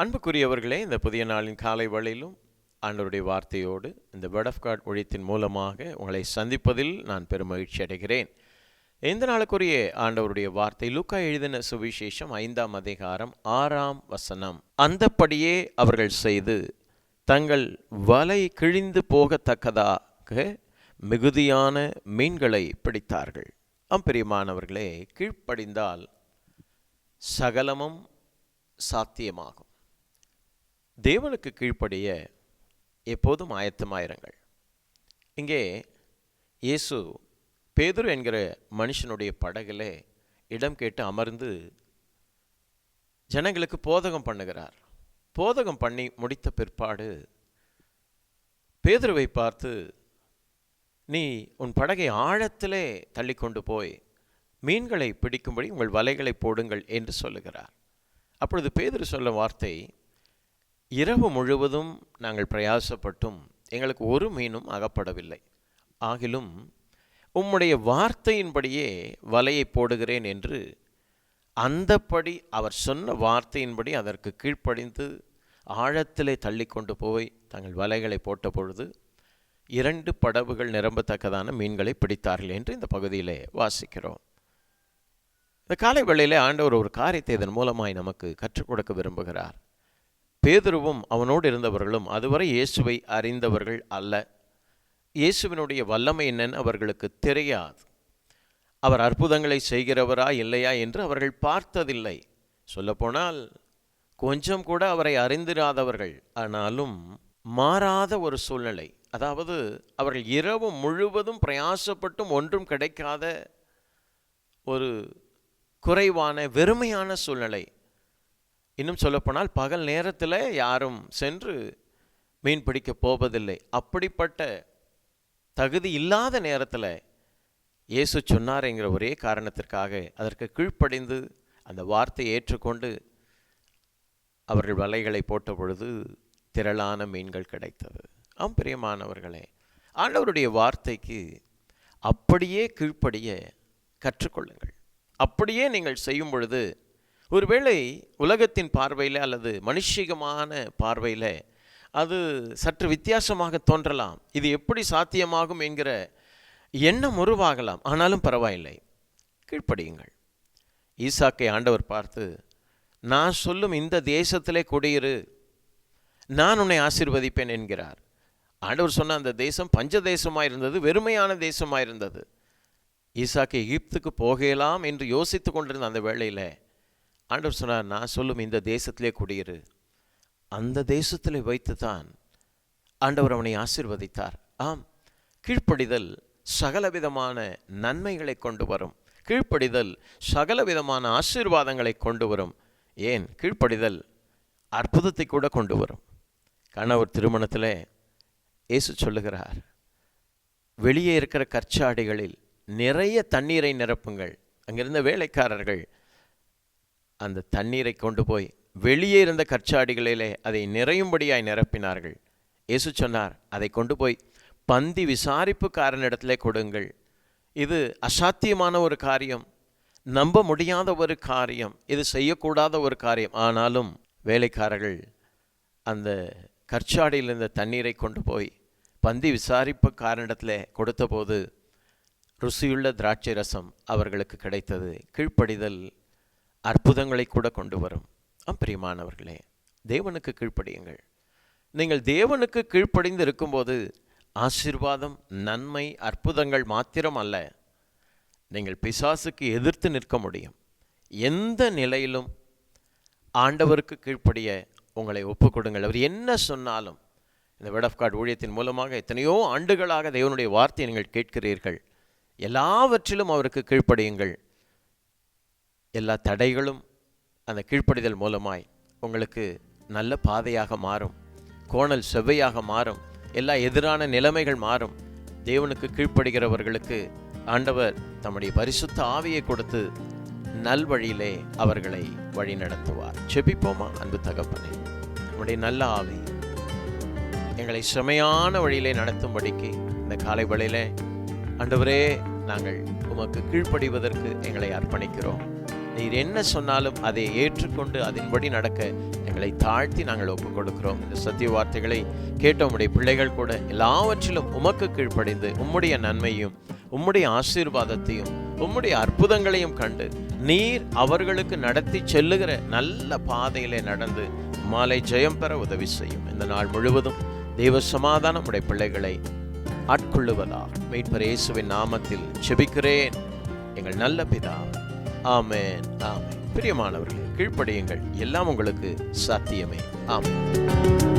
அன்புக்குரியவர்களே இந்த புதிய நாளின் காலை வழியிலும் ஆண்டவருடைய வார்த்தையோடு இந்த வேர்ட் ஆஃப் கார்ட் ஒழித்தின் மூலமாக உங்களை சந்திப்பதில் நான் பெருமகிழ்ச்சி அடைகிறேன். எந்த நாளுக்குரிய ஆண்டவருடைய வார்த்தை லூக்கா எழுதின சுவிசேஷம் ஐந்தாம் அதிகாரம் ஆறாம் வசனம். அந்தப்படியே அவர்கள் செய்து தங்கள் வலை கிழிந்து போகத்தக்கதாக மிகுதியான மீன்களை பிடித்தார்கள். அம்பிரியமானவர்களே கீழ்ப்படிந்தால் சகலமும் சாத்தியமாகும். தேவனுக்கு கீழ்ப்படிய எப்போதும் ஆயத்தமாயிருங்கள். இங்கே இயேசு பேதுரு என்கிற மனுஷனுடைய படகில் இடம் கேட்டு அமர்ந்து ஜனங்களுக்கு போதகம் பண்ணுகிறார். போதகம் பண்ணி முடித்த பிற்பாடு பேதுருவை பார்த்து நீ உன் படகை ஆழத்திலே தள்ளி கொண்டு போய் மீன்களை பிடிக்கும்படி உங்கள் வலைகளை போடுங்கள் என்று சொல்லுகிறார். அப்பொழுது பேதுரு சொல்ல வார்த்தை இரவு முழுவதும் நாங்கள் பிரயாசப்பட்டும் எங்களுக்கு ஒரு மீனும் அகப்படவில்லை. ஆகிலும் உம்முடைய வார்த்தையின்படியே வலையை போடுகிறேன் என்று அந்தப்படி அவர் சொன்ன வார்த்தையின்படி அதற்கு கீழ்ப்படிந்து ஆழத்திலே தள்ளி கொண்டு போய் தங்கள் வலைகளை போட்ட பொழுது இரண்டு படவுகள் நிரம்பத்தக்கதான மீன்களை பிடித்தார்கள் என்று இந்த பகுதியிலே வாசிக்கிறோம். இந்த காலை வேளையிலே ஆண்டவர் ஒரு காரியத்தை இதன் மூலமாய் நமக்கு கற்றுக் கொடுக்க விரும்புகிறார். பேதுருவும் அவனோடு இருந்தவர்களும் அதுவரை இயேசுவை அறிந்தவர்கள் அல்ல. இயேசுவினுடைய வல்லமை என்னன்னு அவர்களுக்கு தெரியாது. அவர் அற்புதங்களை செய்கிறவரா இல்லையா என்று அவர்கள் பார்த்ததில்லை. சொல்லப்போனால் கொஞ்சம் கூட அவரை அறிந்திராதவர்கள். ஆனாலும் மாறாத ஒரு சூழ்நிலை. அதாவது அவர்கள் இரவு முழுவதும் பிரயாசப்பட்டும் ஒன்றும் கிடைக்காத ஒரு குறைவான வெறுமையான சூழ்நிலை. இன்னும் சொல்லப்போனால் பகல் நேரத்தில் யாரும் சென்று மீன் பிடிக்க போவதில்லை. அப்படிப்பட்ட தகுதி இல்லாத நேரத்தில் இயேசு சொன்னார்ங்கிற ஒரே காரணத்திற்காக அதற்கு கீழ்ப்படிந்து அந்த வார்த்தையை ஏற்றுக்கொண்டு அவர்கள் வலைகளை போட்ட பொழுது திரளான மீன்கள் கிடைத்தது. ஆம் பிரியமானவர்களே ஆண்டவருடைய வார்த்தைக்கு அப்படியே கீழ்ப்படிய கற்றுக்கொள்ளுங்கள். அப்படியே நீங்கள் செய்யும் பொழுது ஒருவேளை உலகத்தின் பார்வையில் அல்லது மனுஷிகமான பார்வையில் அது சற்று வித்தியாசமாக தோன்றலாம். இது எப்படி சாத்தியமாகும் என்கிற எண்ணம் உருவாகலாம். ஆனாலும் பரவாயில்லை. கீழ்ப்படியுங்கள். ஈசாக்கை ஆண்டவர் பார்த்து நான் சொல்லும் இந்த தேசத்திலே குடியிரு. நான் உன்னை ஆசிர்வதிப்பேன் என்கிறார். ஆண்டவர் சொன்ன அந்த தேசம் பஞ்ச தேசமாக இருந்தது வெறுமையான தேசமாக இருந்தது. ஈசாக்கு எகிப்துக்கு போகலாம் என்று யோசித்து கொண்டிருந்த அந்த வேளையில் ஆண்டவர் சொன்னார் நான் சொல்லும் இந்த தேசத்திலே குடியிரு. அந்த தேசத்தில் வைத்து தான் ஆண்டவர் அவனை ஆசிர்வதித்தார். ஆம் கீழ்ப்படிதல் சகலவிதமான நன்மைகளை கொண்டு வரும். கீழ்ப்படிதல் சகலவிதமான ஆசீர்வாதங்களை கொண்டு வரும். ஏன்? கீழ்ப்படிதல் அற்புதத்தை கூட கொண்டு வரும். கணவர் திருமணத்தில் இயேசு சொல்லுகிறார் வெளியே இருக்கிற கற்சாடிகளில் நிறைய தண்ணீரை நிரப்புங்கள். அங்கிருந்த வேலைக்காரர்கள் அந்த தண்ணீரை கொண்டு போய் வெளியே இருந்த கற்சாடிகளிலே அதை நிறையும்படியாய் நிரப்பினார்கள். இயேசு சொன்னார் அதை கொண்டு போய் பந்தி விசாரிப்புக்காரனிடத்திலே கொடுங்கள். இது அசாத்தியமான ஒரு காரியம். நம்ப முடியாத ஒரு காரியம். இது செய்யக்கூடாத ஒரு காரியம். ஆனாலும் வேலைக்காரர்கள் அந்த கற்சாடியில் இருந்த தண்ணீரை கொண்டு போய் பந்தி விசாரிப்புக்காரனிடத்தில் கொடுத்தபோது ருசியுள்ள திராட்சை ரசம் அவர்களுக்கு கிடைத்தது. கீழ்ப்படிதல் அற்புதங்களை கூட கொண்டு வரும். பிரியமானவர்களே தேவனுக்கு கீழ்ப்படியுங்கள். நீங்கள் தேவனுக்கு கீழ்ப்படிந்து இருக்கும்போது ஆசிர்வாதம் நன்மை அற்புதங்கள் மாத்திரம் அல்ல. நீங்கள் பிசாசுக்கு எதிர்த்து நிற்க முடியும். எந்த நிலையிலும் ஆண்டவருக்கு கீழ்ப்படிய உங்களை ஒப்புக்கொடுங்கள். அவர் என்ன சொன்னாலும் இந்த வேர்ட் ஆஃப் கார்டு ஊழியத்தின் மூலமாக எத்தனையோ ஆண்டுகளாக தேவனுடைய வார்த்தையை நீங்கள் கேட்கிறீர்கள். எல்லாவற்றிலும் அவருக்கு கீழ்ப்படியுங்கள். எல்லா தடைகளும் அந்த கீழ்ப்படிதல் மூலமாய் உங்களுக்கு நல்ல பாதையாக மாறும். கோணல் செவ்வையாக மாறும். எல்லா எதிரான நிலைமைகள் மாறும். தேவனுக்கு கீழ்ப்படுகிறவர்களுக்கு ஆண்டவர் தம்முடைய பரிசுத்த ஆவியை கொடுத்து நல்வழியிலே அவர்களை வழி நடத்துவார். செபிப்போமா அன்பு தகப்பனே நம்முடைய நல்ல ஆவி எங்களை செமையான வழியிலே நடத்தும்படிக்கு இந்த காலை வழியிலே ஆண்டவரே நாங்கள் உமக்கு கீழ்ப்படிவதற்கு எங்களை அர்ப்பணிக்கிறோம். நீர் என்ன சொன்னாலும் அதை ஏற்றுக்கொண்டு அதன்படி நடக்க எங்களை தாழ்த்தி நாங்கள் ஒப்புக் கொடுக்கிறோம் இந்த சத்திய வார்த்தைகளை கேட்ட உம்முடைய பிள்ளைகள் கூட எல்லாவற்றிலும் உமக்கு கீழ்ப்படிந்து உம்முடைய நன்மையும் உம்முடைய ஆசீர்வாதத்தையும் உம்முடைய அற்புதங்களையும் கண்டு நீர் அவர்களுக்கு நடத்தி செல்லுகிற நல்ல பாதையிலே நடந்து மாலை ஜெயம் பெற உதவி செய்யும். இந்த நாள் முழுவதும் தெய்வ சமாதானம் உடைய பிள்ளைகளை ஆட்கொள்ளுவதா மீட்பர் இயேசுவின் நாமத்தில் செபிக்கிறேன். எங்கள் நல்ல பிதா. ஆமேன் ஆமேன். பிரியமானவர்களே கீழ்ப்படியுங்கள். எல்லாம் உங்களுக்கு சாத்தியமே. ஆமேன்.